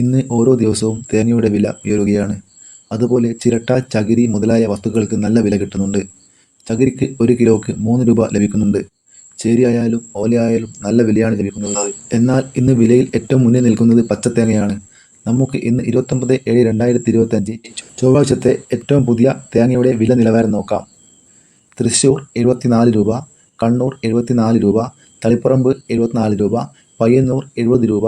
ഇന്ന് ഓരോ ദിവസവും തേങ്ങയുടെ വില ഉയരുകയാണ്. അതുപോലെ ചിരട്ട ചകിരി മുതലായ വസ്തുക്കൾക്ക് നല്ല വില കിട്ടുന്നുണ്ട്. ചകിരിക്ക് ഒരു കിലോക്ക് മൂന്ന് രൂപ ലഭിക്കുന്നുണ്ട്. ചേരിയായാലും ഓലയായാലും നല്ല വിലയാണ് ലഭിക്കുന്നത്. എന്നാൽ ഇന്ന് വിലയിൽ ഏറ്റവും മുന്നിൽ നിൽക്കുന്നത് പച്ചത്തേങ്ങയാണ് നമുക്ക് ഇന്ന് ഇരുപത്തൊമ്പത് ഏഴ് രണ്ടായിരത്തി ഇരുപത്തഞ്ച് ചൊവ്വാഴ്ചത്തെ ഏറ്റവും പുതിയ തേങ്ങയുടെ വില നിലവാരം നോക്കാം. തൃശ്ശൂർ എഴുപത്തിനാല് രൂപ കണ്ണൂർ എഴുപത്തിനാല് രൂപ തളിപ്പറമ്പ് എഴുപത്തിനാല് രൂപ പയ്യന്നൂർ എഴുപത് രൂപ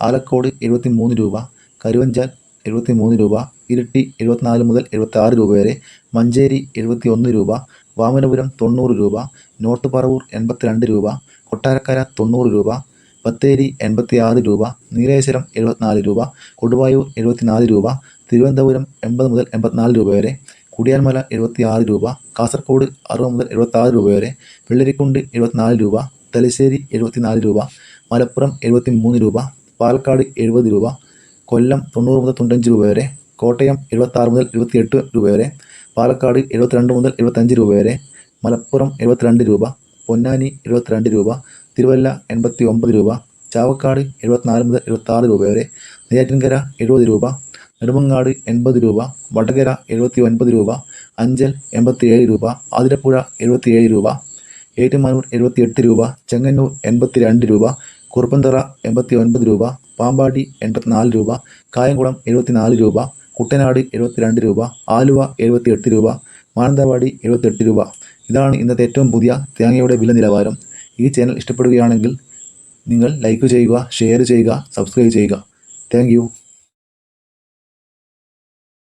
ആലക്കോട് എഴുപത്തി മൂന്ന് രൂപ കരുവഞ്ചാൽ എഴുപത്തി മൂന്ന് രൂപ ഇരിട്ടി എഴുപത്തിനാല് മുതൽ എഴുപത്തി ആറ് രൂപ വരെ മഞ്ചേരി എഴുപത്തി ഒന്ന് രൂപ വാമനപുരം തൊണ്ണൂറ് രൂപ നോർത്ത് പറവൂർ എൺപത്തിരണ്ട് രൂപ കൊട്ടാരക്കര തൊണ്ണൂറ് രൂപ ബത്തേരി എൺപത്തി ആറ് രൂപ നീലേശ്വരം എഴുപത്തിനാല് രൂപ കൊടുവായൂർ എഴുപത്തിനാല് രൂപ തിരുവനന്തപുരം എൺപത് മുതൽ എൺപത്തിനാല് രൂപ വരെ കുടിയാൻമല എഴുപത്തി ആറ് രൂപ കാസർഗോഡ് അറുപത് മുതൽ എഴുപത്തി ആറ് രൂപ വരെ വെള്ളരിക്കുണ്ട് എഴുപത്തിനാല് രൂപ തലശ്ശേരി എഴുപത്തിനാല് രൂപ മലപ്പുറം എഴുപത്തി മൂന്ന് രൂപ പാലക്കാട് എഴുപത് രൂപ കൊല്ലം തൊണ്ണൂറ് മുതൽ തൊണ്ണൂറ്റഞ്ച് രൂപ വരെ കോട്ടയം എഴുപത്താറ് മുതൽ എഴുപത്തിയെട്ട് രൂപ വരെ പാലക്കാട് എഴുപത്തിരണ്ട് മുതൽ എഴുപത്തഞ്ച് രൂപ വരെ മലപ്പുറം എഴുപത്തിരണ്ട് രൂപ പൊന്നാനി എഴുപത്തിരണ്ട് രൂപ തിരുവല്ല എൺപത്തി ഒമ്പത് രൂപ ചാവക്കാട് എഴുപത്തിനാല് മുതൽ എഴുപത്താറ് രൂപ വരെ നെയ്യാറ്റിൻകര എഴുപത് രൂപ നെടുമങ്ങാട് എൺപത് രൂപ വടകര എഴുപത്തി ഒൻപത് രൂപ അഞ്ചൽ എൺപത്തിയേഴ് രൂപ ആതിരപ്പുഴ എഴുപത്തിയേഴ് രൂപ ഏറ്റുമാനൂർ എഴുപത്തിയെട്ട് രൂപ ചെങ്ങന്നൂർ എൺപത്തി രണ്ട് രൂപ കുറുപ്പന്തറ എൺപത്തി ഒൻപത് രൂപ പാമ്പാടി എൺപത്തിനാല് രൂപ കായംകുളം എഴുപത്തിനാല് രൂപ കുട്ടനാട് എഴുപത്തിരണ്ട് രൂപ ആലുവ എഴുപത്തിയെട്ട് രൂപ മാനന്തവാടി എഴുപത്തെട്ട് രൂപ. ഇതാണ് ഇന്നത്തെ ഏറ്റവും പുതിയ തേങ്ങയുടെ വില നിലവാരം. ഈ ചാനൽ ഇഷ്ടപ്പെടുകയാണെങ്കിൽ നിങ്ങൾ ലൈക്ക് ചെയ്യുക ഷെയർ ചെയ്യുക സബ്സ്ക്രൈബ് ചെയ്യുക. താങ്ക്